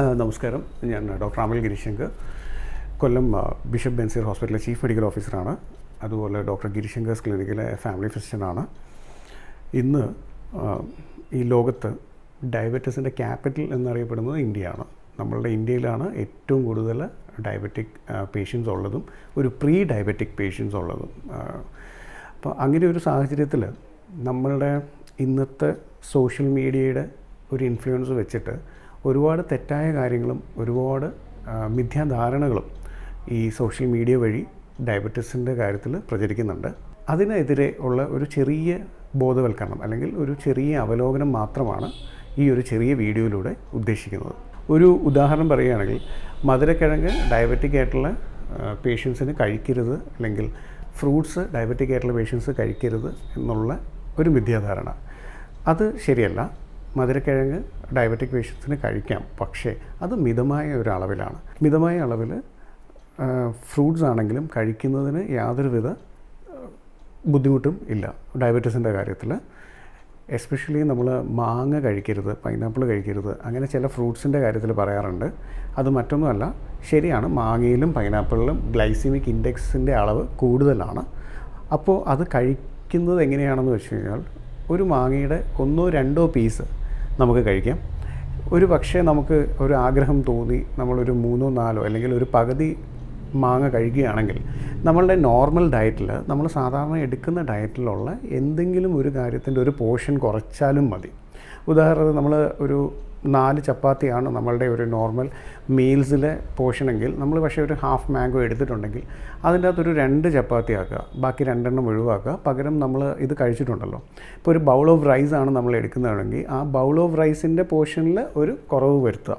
നമസ്കാരം. ഞാൻ doctor Amal Girishankar. Kollam bishop Benziger ഹോസ്പിറ്റലിലെ ചീഫ് മെഡിക്കൽ ഓഫീസറാണ്. അതുപോലെ ഡോക്ടർ ഗിരിശങ്കേഴ്സ് ക്ലിനിക്കിലെ ഫാമിലി ഫിസിഷ്യനാണ്. ഇന്ന് ഈ ലോകത്ത് ഡയബറ്റീസിന്റെ ക്യാപിറ്റൽ എന്നറിയപ്പെടുന്നത് ഇന്ത്യയാണ്. നമ്മളുടെ ഇന്ത്യയിലാണ് ഏറ്റവും കൂടുതൽ ഡയബറ്റിക് പേഷ്യൻസ് ഉള്ളതും ഒരു പ്രീ ഡയബറ്റിക് പേഷ്യൻസ് ഉള്ളതും. അപ്പോൾ അങ്ങനെ ഒരു സാഹചര്യത്തിൽ നമ്മളുടെ ഇന്നത്തെ സോഷ്യൽ മീഡിയയുടെ ഒരു ഇൻഫ്ലുവൻസ് വെച്ചിട്ട് ഒരുപാട് തെറ്റായ കാര്യങ്ങളും ഒരുപാട് മിഥ്യാധാരണകളും ഈ സോഷ്യൽ മീഡിയ വഴി ഡയബറ്റീസിന്റെ കാര്യത്തിൽ പ്രചരിക്കുന്നുണ്ട്. അതിനെതിരെ ഉള്ള ഒരു ചെറിയ ബോധവൽക്കരണം അല്ലെങ്കിൽ ഒരു ചെറിയ അവലോകനം മാത്രമാണ് ഈ ഒരു ചെറിയ വീഡിയോയിലൂടെ ഉദ്ദേശിക്കുന്നത്. ഒരു ഉദാഹരണം പറയുകയാണെങ്കിൽ മധുരക്കിഴങ്ങ് ഡയബറ്റിക് ആയിട്ടുള്ള പേഷ്യൻസിന് കഴിക്കരുത് അല്ലെങ്കിൽ ഫ്രൂട്ട്സ് ഡയബറ്റിക് ആയിട്ടുള്ള പേഷ്യൻസ് കഴിക്കരുത് എന്നുള്ള ഒരു മിഥ്യാധാരണ. അത് ശരിയല്ല. മധുരക്കിഴങ്ങ് ഡയബറ്റിക് പേഷ്യൻസിന് കഴിക്കാം. പക്ഷേ അത് മിതമായ ഒരു അളവിലാണ്. മിതമായ അളവിൽ ഫ്രൂട്ട്സ് ആണെങ്കിലും കഴിക്കുന്നതിന് യാതൊരുവിധ ബുദ്ധിമുട്ടും ഇല്ല. ഡയബറ്റീസിന്റെ കാര്യത്തിൽ എസ്പെഷ്യലി നമ്മൾ മാങ്ങ കഴിക്കരുത് പൈനാപ്പിൾ കഴിക്കരുത് അങ്ങനെ ചില ഫ്രൂട്ട്സിന്റെ കാര്യത്തിൽ പറയാറുണ്ട്. അത് മറ്റൊന്നുമല്ല ശരിയാണ് മാങ്ങയിലും പൈനാപ്പിളിലും ഗ്ലൈസിമിക് ഇൻഡെക്സിന്റെ അളവ് കൂടുതലാണ്. അപ്പോൾ അത് കഴിക്കുന്നത് എങ്ങനെയാണെന്ന് വെച്ച് കഴിഞ്ഞാൽ ഒരു മാങ്ങയുടെ ഒന്നോ രണ്ടോ പീസ് നമുക്ക് കഴിക്കാം. ഒരു പക്ഷേ നമുക്ക് ഒരു ആഗ്രഹം തോന്നി നമ്മളൊരു മൂന്നോ നാലോ അല്ലെങ്കിൽ ഒരു പകുതി മാങ്ങ കഴിക്കുകയാണെങ്കിൽ നമ്മളുടെ നോർമൽ ഡയറ്റിൽ നമ്മൾ സാധാരണ എടുക്കുന്ന ഡയറ്റിലുള്ള എന്തെങ്കിലും ഒരു കാര്യത്തിന്റെ ഒരു പോർഷൻ കുറച്ചാലും മതി. ഉദാഹരണത്തിന് നമ്മൾ ഒരു നാല് ചപ്പാത്തിയാണ് നമ്മളുടെ ഒരു നോർമൽ മീൽസിലെ പോർഷനെങ്കിൽ നമ്മൾ പക്ഷേ ഒരു ഹാഫ് മാംഗോ എടുത്തിട്ടുണ്ടെങ്കിൽ അതിന്റെ അകത്തൊരു രണ്ട് ചപ്പാത്തി ആക്കുക ബാക്കി രണ്ടെണ്ണം ഒഴിവാക്കുക. പകരം നമ്മൾ ഇത് കഴിച്ചിട്ടുണ്ടല്ലോ. ഇപ്പോൾ ഒരു ബൗൾ ഓഫ് റൈസ് ആണ് നമ്മൾ എടുക്കുന്നതാണെങ്കിൽ ആ ബൗൾ ഓഫ് റൈസിന്റെ പോഷനിൽ ഒരു കുറവ് വരുത്തുക.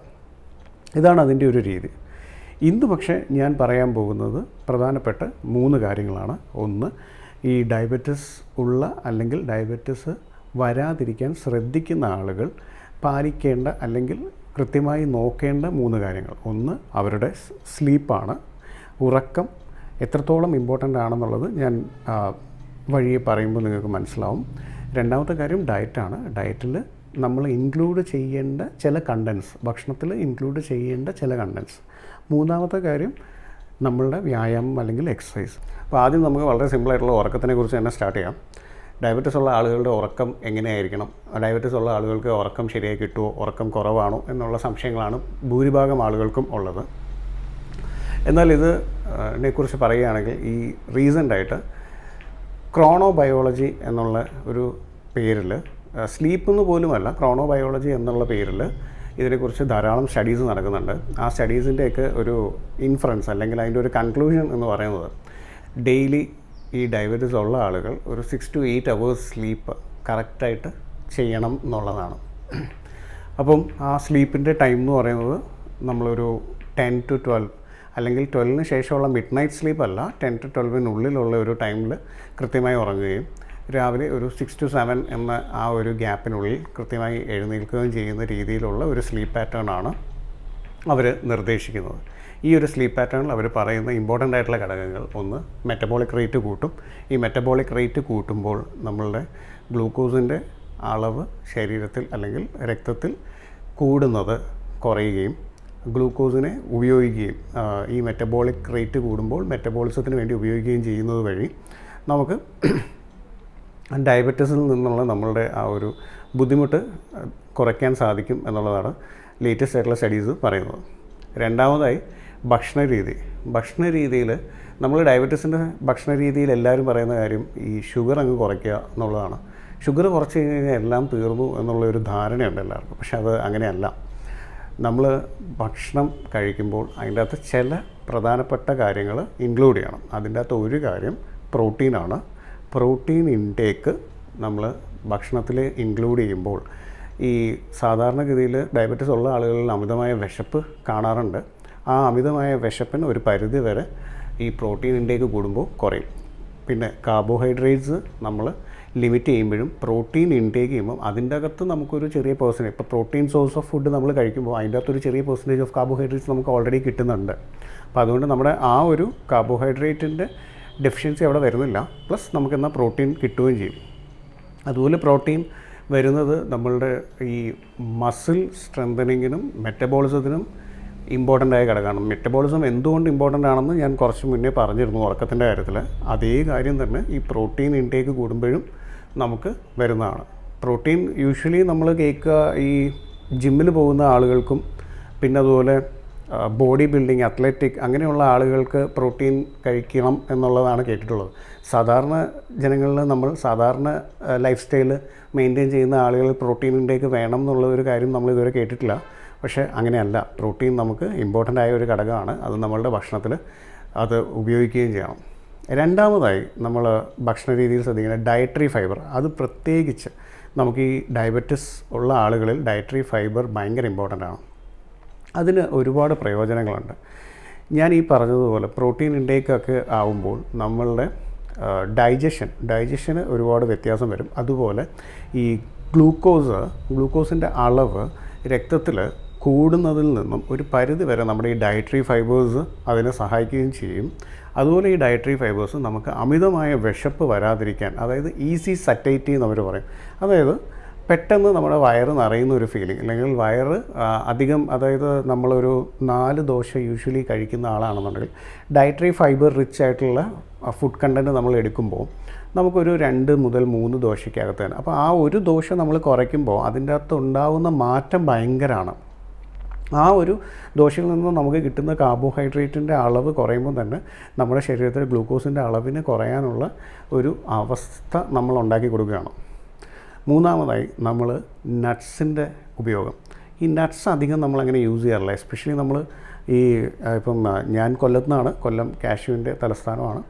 ഇതാണ് അതിന്റെ ഒരു രീതി. ഇന്ന് പക്ഷേ ഞാൻ പറയാൻ പോകുന്നത് പ്രധാനപ്പെട്ട മൂന്ന് കാര്യങ്ങളാണ്. ഒന്ന് ഈ ഡയബറ്റിസ് ഉള്ള അല്ലെങ്കിൽ ഡയബറ്റിസ് വരാതിരിക്കാൻ ശ്രദ്ധിക്കുന്ന ആളുകൾ പാലിക്കേണ്ട അല്ലെങ്കിൽ കൃത്യമായി നോക്കേണ്ട മൂന്ന് കാര്യങ്ങൾ. ഒന്ന് അവരുടെ സ്ലീപ്പാണ്. ഉറക്കം എത്രത്തോളം ഇമ്പോർട്ടന്റ് ആണെന്നുള്ളത് ഞാൻ വഴിയെ പറയുമ്പോൾ നിങ്ങൾക്ക് മനസ്സിലാവും. രണ്ടാമത്തെ കാര്യം ഡയറ്റാണ് ഡയറ്റിൽ നമ്മൾ ഇൻക്ലൂഡ് ചെയ്യേണ്ട ചില കണ്ടൻസ് ഭക്ഷണത്തിൽ ഇൻക്ലൂഡ് ചെയ്യേണ്ട ചില കണ്ടൻസ് മൂന്നാമത്തെ കാര്യം നമ്മളുടെ വ്യായാമം അല്ലെങ്കിൽ എക്സസൈസ് അപ്പോൾ ആദ്യം നമുക്ക് വളരെ സിമ്പിളായിട്ടുള്ള ഉറക്കത്തിനെ കുറിച്ച് തന്നെ സ്റ്റാർട്ട് ചെയ്യാം. ഡയബറ്റിസ് ഉള്ള ആളുകളുടെ ഉറക്കം എങ്ങനെയായിരിക്കണം? ഡയബറ്റിസ് ഉള്ള ആളുകൾക്ക് ഉറക്കം ശരിയായി കിട്ടുമോ ഉറക്കം കുറവാണോ? എന്നുള്ള സംശയങ്ങളാണ് ഭൂരിഭാഗം ആളുകൾക്കും ഉള്ളത്. എന്നാൽ ഇത് ഇതിനെക്കുറിച്ച് പറയുകയാണെങ്കിൽ ഈ റീസന്റായിട്ട് ക്രോണോബയോളജി എന്നുള്ള ഒരു പേരിൽ സ്ലീപ്പ് എന്ന് പോലുമല്ല ക്രോണോബയോളജി എന്നുള്ള പേരിൽ ഇതിനെക്കുറിച്ച് ധാരാളം സ്റ്റഡീസ് നടക്കുന്നുണ്ട്. ആ സ്റ്റഡീസിന്റെയൊക്കെ ഒരു ഇൻഫറൻസ് അല്ലെങ്കിൽ അതിന്റെ ഒരു കൺക്ലൂഷൻ എന്ന് പറയുന്നത് ഡെയിലി ഈ ഡയബറ്റീസ് ഉള്ള ആളുകൾ ഒരു six to eight hours sleep കറക്റ്റായിട്ട് ചെയ്യണം എന്നുള്ളതാണ്. അപ്പം ആ സ്ലീപ്പിന്റെ ടൈം എന്ന് പറയുന്നത് നമ്മളൊരു ടെൻ ടു ട്വൽവ് അല്ലെങ്കിൽ ട്വൽവിന് ശേഷമുള്ള മിഡ് നൈറ്റ് സ്ലീപ്പ് അല്ല ടെൻ ടു ട്വൽവിനുള്ളിലുള്ള ഒരു ടൈമിൽ കൃത്യമായി ഉറങ്ങുകയും രാവിലെ ഒരു സിക്സ് ടു സെവൻ എന്ന ആ ഒരു ഗ്യാപ്പിനുള്ളിൽ കൃത്യമായി എഴുന്നേൽക്കുകയും ചെയ്യുന്ന രീതിയിലുള്ള ഒരു സ്ലീപ്പ് പാറ്റേൺ ആണ് അവർ നിർദ്ദേശിക്കുന്നത്. ഈ ഒരു സ്ലീപ്പ് പാറ്റേണിൽ അവർ പറയുന്ന ഇമ്പോർട്ടന്റ് ആയിട്ടുള്ള ഘടകങ്ങൾ ഒന്ന് മെറ്റബോളിക് റേറ്റ് കൂട്ടും. ഈ മെറ്റബോളിക് റേറ്റ് കൂട്ടുമ്പോൾ നമ്മളുടെ ഗ്ലൂക്കോസിന്റെ അളവ് ശരീരത്തിൽ അല്ലെങ്കിൽ രക്തത്തിൽ കൂടുന്നത് കുറയുകയും ഗ്ലൂക്കോസിനെ ഉപയോഗിക്കുകയും ഈ മെറ്റബോളിക് റേറ്റ് കൂടുമ്പോൾ മെറ്റബോളിസത്തിന് വേണ്ടി ഉപയോഗിക്കുകയും ചെയ്യുന്നത് വഴി നമുക്ക് ഡയബറ്റീസിൽ നിന്നുള്ള നമ്മളുടെ ആ ഒരു ബുദ്ധിമുട്ട് കുറയ്ക്കാൻ സാധിക്കും എന്നുള്ളതാണ് ലേറ്റസ്റ്റ് ആയിട്ടുള്ള സ്റ്റഡീസ് പറയുന്നത്. രണ്ടാമതായി ഭക്ഷണ രീതി. ഭക്ഷണ രീതിയിൽ നമ്മൾ ഡയബറ്റീസിന്റെ ഭക്ഷണ രീതിയിൽ എല്ലാവരും പറയുന്ന കാര്യം ഈ ഷുഗർ അങ്ങ് കുറയ്ക്കുക എന്നുള്ളതാണ്. ഷുഗർ കുറച്ച് കഴിഞ്ഞ് കഴിഞ്ഞാൽ എല്ലാം തീർന്നു എന്നുള്ള ഒരു ധാരണയുണ്ട് എല്ലാവർക്കും. പക്ഷെ അത് അങ്ങനെയല്ല. നമ്മൾ ഭക്ഷണം കഴിക്കുമ്പോൾ അതിന്റെ അകത്ത് ചില പ്രധാനപ്പെട്ട കാര്യങ്ങൾ ഇൻക്ലൂഡ് ചെയ്യണം. അതിന്റെ അകത്ത് ഒരു കാര്യം പ്രോട്ടീനാണ് പ്രോട്ടീൻ ഇൻടേക്ക് നമ്മൾ ഭക്ഷണത്തിൽ ഇൻക്ലൂഡ് ചെയ്യുമ്പോൾ ഈ സാധാരണഗതിയിൽ ഡയബറ്റീസ് ഉള്ള ആളുകളിൽ അമിതമായ വിശപ്പ് കാണാറുണ്ട്. ആ അമിതമായ വിശപ്പിന് ഒരു പരിധി വരെ ഈ പ്രോട്ടീൻ ഇൻടേക്ക് കൂടുമ്പോൾ കുറയും. പിന്നെ കാർബോഹൈഡ്രേറ്റ്സ് നമ്മൾ ലിമിറ്റ് ചെയ്യുമ്പോഴും പ്രോട്ടീൻ ഇൻടേക്ക് ചെയ്യുമ്പോൾ അതിന്റെ അകത്ത് നമുക്കൊരു ചെറിയ പേഴ്സന്റേജ് ഇപ്പോൾ പ്രോട്ടീൻ സോഴ്സ് ഓഫ് ഫുഡ് നമ്മൾ കഴിക്കുമ്പോൾ അതിന്റെ അകത്തൊരു ചെറിയ പെർസെന്റേജ് ഓഫ് കാർബോഹൈഡ്രേറ്റ്സ് നമുക്ക് ഓൾറെഡി കിട്ടുന്നുണ്ട്. അപ്പോൾ അതുകൊണ്ട് നമ്മുടെ ആ ഒരു കാർബോഹൈഡ്രേറ്റിന്റെ ഡെഫിഷ്യൻസി അവിടെ വരുന്നില്ല. പ്ലസ് നമുക്കെന്നാൽ പ്രോട്ടീൻ കിട്ടുകയും ചെയ്യും. അതുപോലെ പ്രോട്ടീൻ വരുന്നത് നമ്മളുടെ ഈ മസിൽ സ്ട്രെങ്തനിങ്ങിനും മെറ്റബോളിസത്തിനും ഇമ്പോർട്ടന്റ് ആയ ഘടകമാണ് മെറ്റബോളിസം എന്തുകൊണ്ട് ഇമ്പോർട്ടന്റ് ആണെന്ന് ഞാൻ കുറച്ച് മുന്നേ പറഞ്ഞിരുന്നു ഉറക്കത്തിന്റെ കാര്യത്തിൽ. അതേ കാര്യം തന്നെ ഈ പ്രോട്ടീൻ ഇൻടേക്ക് കൂടുമ്പോഴും നമുക്ക് വരുന്നതാണ്. പ്രോട്ടീൻ യൂഷ്വലി നമ്മൾ കേൾക്കുക ഈ ജിമ്മിൽ പോകുന്ന ആളുകൾക്കും പിന്നെ അതുപോലെ ബോഡി ബിൽഡിങ് അത്ലറ്റിക് അങ്ങനെയുള്ള ആളുകൾക്ക് പ്രോട്ടീൻ കഴിക്കണം എന്നുള്ളതാണ് കേട്ടിട്ടുള്ളത്. സാധാരണ ജനങ്ങളിൽ നമ്മൾ സാധാരണ ലൈഫ് സ്റ്റൈൽ മെയിന്റെയിൻ ചെയ്യുന്ന ആളുകൾ പ്രോട്ടീൻ ഇൻടേക്ക് വേണം എന്നുള്ള ഒരു കാര്യം നമ്മൾ ഇതുവരെ കേട്ടിട്ടില്ല. പക്ഷേ അങ്ങനെയല്ല. പ്രോട്ടീൻ നമുക്ക് ഇമ്പോർട്ടന്റ് ആയ ഒരു ഘടകമാണ്. അത് നമ്മളുടെ ഭക്ഷണത്തിൽ അത് ഉപയോഗിക്കുകയും ചെയ്യണം രണ്ടാമതായി നമ്മൾ ഭക്ഷണ രീതിയിൽ ശ്രദ്ധിക്കുന്ന ഡയറ്ററി ഫൈബർ അത് പ്രത്യേകിച്ച് നമുക്ക് ഈ ഡയബറ്റിസ് ഉള്ള ആളുകളിൽ ഡയറ്ററി ഫൈബർ ഭയങ്കര ഇമ്പോർട്ടന്റ് ആണ്. അതിന് ഒരുപാട് പ്രയോജനങ്ങളുണ്ട്. ഞാൻ ഈ പറഞ്ഞതുപോലെ പ്രോട്ടീൻ ഇൻടേക്കൊക്കെ ആവുമ്പോൾ നമ്മളുടെ ഡൈജഷൻ ഡൈജഷന് ഒരുപാട് വ്യത്യാസം വരും. അതുപോലെ ഈ ഗ്ലൂക്കോസ് ഗ്ലൂക്കോസിന്റെ അളവ് രക്തത്തിൽ കൂടുന്നതിൽ നിന്നും ഒരു പരിധി വരെ നമ്മുടെ ഈ ഡയറ്ററി ഫൈബേഴ്സ് അതിനെ സഹായിക്കുകയും ചെയ്യും. അതുപോലെ ഈ ഡയറ്ററി ഫൈബേഴ്സ് നമുക്ക് അമിതമായ വിശപ്പ് വരാതിരിക്കാൻ അതായത് ഈസി സറ്റൈറ്റി എന്ന് അവർ പറയും. അതായത് പെട്ടെന്ന് നമ്മുടെ വയറ് നിറയുന്ന ഒരു ഫീലിംഗ് അല്ലെങ്കിൽ വയറ് അധികം അതായത് നമ്മളൊരു നാല് ദോശ യൂഷ്വലി കഴിക്കുന്ന ആളാണെന്നുണ്ടെങ്കിൽ ഡയറ്ററി ഫൈബർ റിച്ച് ആയിട്ടുള്ള ഫുഡ് കണ്ടന്റ് നമ്മൾ എടുക്കുമ്പോൾ നമുക്കൊരു രണ്ട് മുതൽ മൂന്ന് ദോശയ്ക്കകത്ത് തന്നെ. അപ്പോൾ ആ ഒരു ദോശ നമ്മൾ കുറയ്ക്കുമ്പോൾ അതിന്റെ അകത്ത് ഉണ്ടാകുന്ന മാറ്റം ഭയങ്കരമാണ്. ആ ഒരു ദോഷയിൽ നിന്ന് നമുക്ക് കിട്ടുന്ന കാർബോഹൈഡ്രേറ്റിന്റെ അളവ് കുറയുമ്പോൾ തന്നെ നമ്മുടെ ശരീരത്തിൽ ഗ്ലൂക്കോസിന്റെ അളവിന് കുറയാനുള്ള ഒരു അവസ്ഥ നമ്മൾ ഉണ്ടാക്കി കൊടുക്കുകയാണ്. മൂന്നാമതായി നമ്മൾ നട്ട്സിന്റെ ഉപയോഗം. ഈ നട്ട്സ് അധികം നമ്മളങ്ങനെ യൂസ് ചെയ്യാറില്ല. എസ്പെഷ്യലി നമ്മൾ ഈ ഇപ്പം ഞാൻ കൊല്ലത്തുനിന്നാണ് കൊല്ലം കാശുവിന്റെ തലസ്ഥാനമാണ്.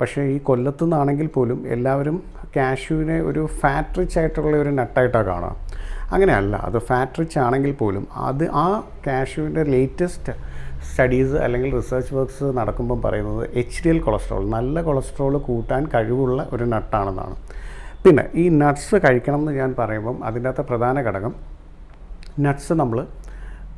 പക്ഷേ ഈ കൊല്ലത്തു നിന്നാണെങ്കിൽ പോലും എല്ലാവരും കാഷ്യൂവിനെ ഒരു ഫാറ്റ് റിച്ച് ആയിട്ടുള്ള ഒരു നട്ടായിട്ടാണ് കാണുക. അങ്ങനെയല്ല അത് ഫാറ്റ് റിച്ച് ആണെങ്കിൽ പോലും അത് ആ കാഷ്യൂവിന്റെ ലേറ്റസ്റ്റ് സ്റ്റഡീസ് അല്ലെങ്കിൽ റിസർച്ച് വർക്ക്സ് നടക്കുമ്പം പറയുന്നത് എച്ച് ഡി എൽ കൊളസ്ട്രോൾ നല്ല കൊളസ്ട്രോൾ കൂട്ടാൻ കഴിവുള്ള ഒരു നട്ടാണെന്നാണ്. പിന്നെ ഈ നട്ട്സ് കഴിക്കണം എന്ന് ഞാൻ പറയുമ്പം അതിന്റെ അകത്തെ പ്രധാന ഘടകം നട്ട്സ് നമ്മൾ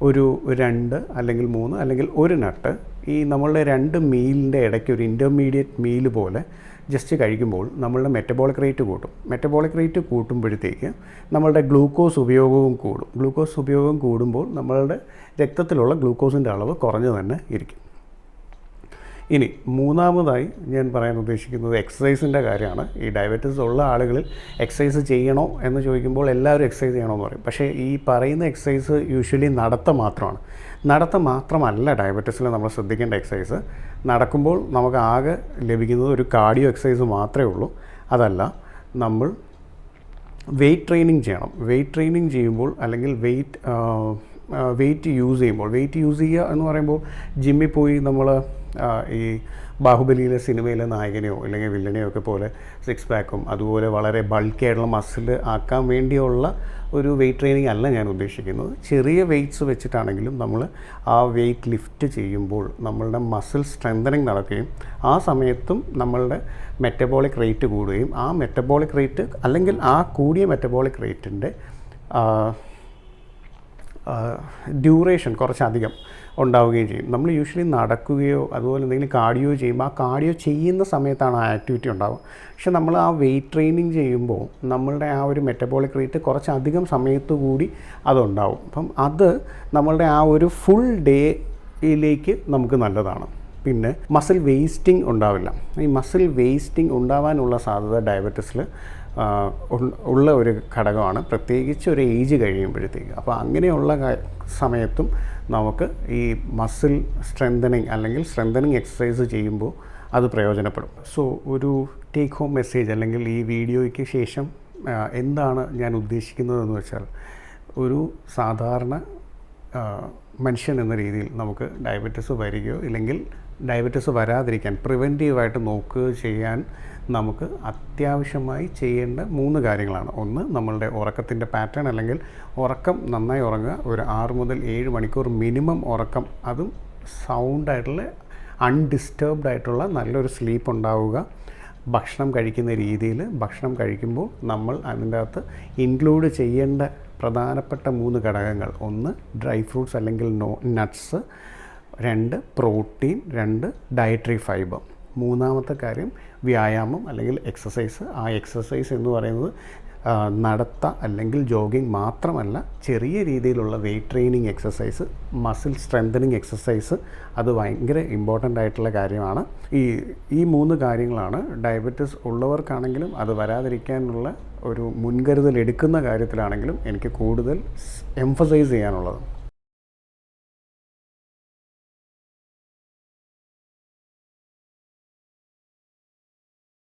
ഒരു രണ്ട് അല്ലെങ്കിൽ മൂന്ന് അല്ലെങ്കിൽ ഒരു നട്ട് ഈ നമ്മളുടെ രണ്ട് മീലിന്റെ ഇടയ്ക്ക് ഒരു ഇന്റർമീഡിയറ്റ് മീൽ പോലെ ജസ്റ്റ് കഴിക്കുമ്പോൾ നമ്മളുടെ മെറ്റബോളിക് റേറ്റ് കൂട്ടും. മെറ്റബോളിക് റേറ്റ് കൂട്ടുമ്പോഴത്തേക്ക് നമ്മളുടെ ഗ്ലൂക്കോസ് ഉപയോഗവും കൂടും. ഗ്ലൂക്കോസ് ഉപയോഗം കൂടുമ്പോൾ നമ്മളുടെ രക്തത്തിലുള്ള ഗ്ലൂക്കോസിന്റെ അളവ് കുറഞ്ഞു തന്നെ ഇരിക്കും. ഇനി മൂന്നാമതായി ഞാൻ പറയാൻ ഉദ്ദേശിക്കുന്നത് എക്സസൈസിന്റെ കാര്യമാണ്. ഈ ഡയബറ്റിസ് ഉള്ള ആളുകളിൽ എക്സസൈസ് ചെയ്യണോ എന്ന് ചോദിക്കുമ്പോൾ എല്ലാവരും എക്സസൈസ് ചെയ്യണമെന്ന് പറയും. പക്ഷേ ഈ പറയുന്ന എക്സസൈസ് യൂഷ്വലി നടത്തം മാത്രമാണ്. നടത്തം മാത്രമല്ല ഡയബറ്റീസിൽ നമ്മൾ ശ്രദ്ധിക്കേണ്ട എക്സസൈസ് നടക്കുമ്പോൾ നമുക്ക് ആകെ ലഭിക്കുന്നത് ഒരു കാർഡിയോ എക്സസൈസ് മാത്രമേ ഉള്ളൂ. അതല്ല നമ്മൾ വെയിറ്റ് ട്രെയിനിങ് ചെയ്യണം. വെയിറ്റ് ട്രെയിനിങ് ചെയ്യുമ്പോൾ അല്ലെങ്കിൽ വെയിറ്റ് വെയിറ്റ് യൂസ് ചെയ്യുമ്പോൾ വെയിറ്റ് യൂസ് ചെയ്യുക എന്ന് പറയുമ്പോൾ ജിമ്മിൽ പോയി നമ്മൾ ഈ ബാഹുബലിയിലെ സിനിമയിലെ നായകനെയോ അല്ലെങ്കിൽ വില്ലനെയോ ഒക്കെ പോലെ സിക്സ് പാക്കും അതുപോലെ വളരെ ബൾക്കി ആയിട്ടുള്ള മസിൽ ആക്കാൻ വേണ്ടിയുള്ള ഒരു വെയിറ്റ് ട്രെയിനിങ് അല്ല ഞാൻ ഉദ്ദേശിക്കുന്നത്. ചെറിയ വെയിറ്റ്സ് വെച്ചിട്ടാണെങ്കിലും നമ്മൾ ആ വെയിറ്റ് ലിഫ്റ്റ് ചെയ്യുമ്പോൾ നമ്മളുടെ മസിൽ സ്ട്രെങ്തനിങ് നടക്കുകയും ആ സമയത്തും നമ്മളുടെ മെറ്റബോളിക് റേറ്റ് കൂടുകയും ആ മെറ്റബോളിക് റേറ്റ് അല്ലെങ്കിൽ ആ കൂടിയ മെറ്റബോളിക് റേറ്റിന്റെ ഡ്യൂറേഷൻ കുറച്ചധികം ഉണ്ടാവുകയും ചെയ്യും. നമ്മൾ യൂഷ്വലി നടക്കുകയോ അതുപോലെ എന്തെങ്കിലും കാർഡിയോ ചെയ്യുമ്പോൾ ആ കാർഡിയോ ചെയ്യുന്ന സമയത്താണ് ആ ആക്ടിവിറ്റി ഉണ്ടാവുക. പക്ഷെ നമ്മൾ ആ വെയിറ്റ് ട്രെയിനിങ് ചെയ്യുമ്പോൾ നമ്മളുടെ ആ ഒരു മെറ്റബോളിക് റേറ്റ് കുറച്ചധികം സമയത്തു കൂടി അതുണ്ടാവും. അപ്പം അത് നമ്മളുടെ ആ ഒരു ഫുൾ ഡേയിലേക്ക് നമുക്ക് നല്ലതാണ്. പിന്നെ മസിൽ വേസ്റ്റിംഗ് ഉണ്ടാവില്ല. ഈ മസിൽ വേസ്റ്റിംഗ് ഉണ്ടാവാനുള്ള സാധ്യത ഡയബറ്റീസിൽ ഉള്ള ഒരു ഘടകമാണ്. പ്രത്യേകിച്ച് ഒരു ഏജ് കഴിയുമ്പോഴത്തേക്ക്. അപ്പോൾ അങ്ങനെയുള്ള സമയത്തും നമുക്ക് ഈ മസിൽ സ്ട്രെങ്തനിങ് അല്ലെങ്കിൽ സ്ട്രെങ്തനിങ് എക്സസൈസ് ചെയ്യുമ്പോൾ അത് പ്രയോജനപ്പെടും. സോ ഒരു ടേക്ക് ഹോം മെസ്സേജ് അല്ലെങ്കിൽ ഈ വീഡിയോയ്ക്ക് ശേഷം എന്താണ് ഞാൻ ഉദ്ദേശിക്കുന്നതെന്ന് വെച്ചാൽ ഒരു സാധാരണ മനുഷ്യൻ എന്ന രീതിയിൽ നമുക്ക് ഡയബറ്റിസ് വരികയോ ഇല്ലെങ്കിൽ ഡയബറ്റിസ് വരാതിരിക്കാൻ പ്രിവെന്റീവായിട്ട് നോക്കുകയോ ചെയ്യാൻ നമുക്ക് അത്യാവശ്യമായി ചെയ്യേണ്ട മൂന്ന് കാര്യങ്ങളാണ്. ഒന്ന് നമ്മളുടെ ഉറക്കത്തിന്റെ പാറ്റേൺ അല്ലെങ്കിൽ ഉറക്കം നന്നായി ഉറങ്ങുക. ഒരു ആറ് മുതൽ ഏഴ് മണിക്കൂർ മിനിമം ഉറക്കം. അതും സൗണ്ടായിട്ടുള്ള അൺഡിസ്റ്റർബ്ഡ് ആയിട്ടുള്ള നല്ലൊരു സ്ലീപ്പ് ഉണ്ടാവുക. ഭക്ഷണം കഴിക്കുന്ന രീതിയിൽ ഭക്ഷണം കഴിക്കുമ്പോൾ നമ്മൾ അതിന്റെ അകത്ത് ഇൻക്ലൂഡ് ചെയ്യേണ്ട പ്രധാനപ്പെട്ട മൂന്ന് ഘടകങ്ങൾ. ഒന്ന് ഡ്രൈ ഫ്രൂട്ട്സ് അല്ലെങ്കിൽ നോ നട്ട്സ് രണ്ട് പ്രോട്ടീൻ രണ്ട് ഡയറ്ററി ഫൈബർ മൂന്നാമത്തെ കാര്യം വ്യായാമം അല്ലെങ്കിൽ എക്സസൈസ് ആ എക്സസൈസ് എന്ന് പറയുന്നത് നടത്ത അല്ലെങ്കിൽ ജോഗിങ് മാത്രമല്ല ചെറിയ രീതിയിലുള്ള weight training exercise muscle strengthening exercise അത് ഭയങ്കര ഇമ്പോർട്ടന്റ് ആയിട്ടുള്ള കാര്യമാണ്. ഈ ഈ മൂന്ന് കാര്യങ്ങളാണ്. ഡയബറ്റിസ് ഉള്ളവർക്കാണെങ്കിലും അത് വരാതിരിക്കാനുള്ള ഒരു മുൻകരുതൽ എടുക്കുന്ന കാര്യത്തിലാണെങ്കിലും എനിക്ക് കൂടുതൽ എംഫസൈസ് ചെയ്യാനുള്ളത്.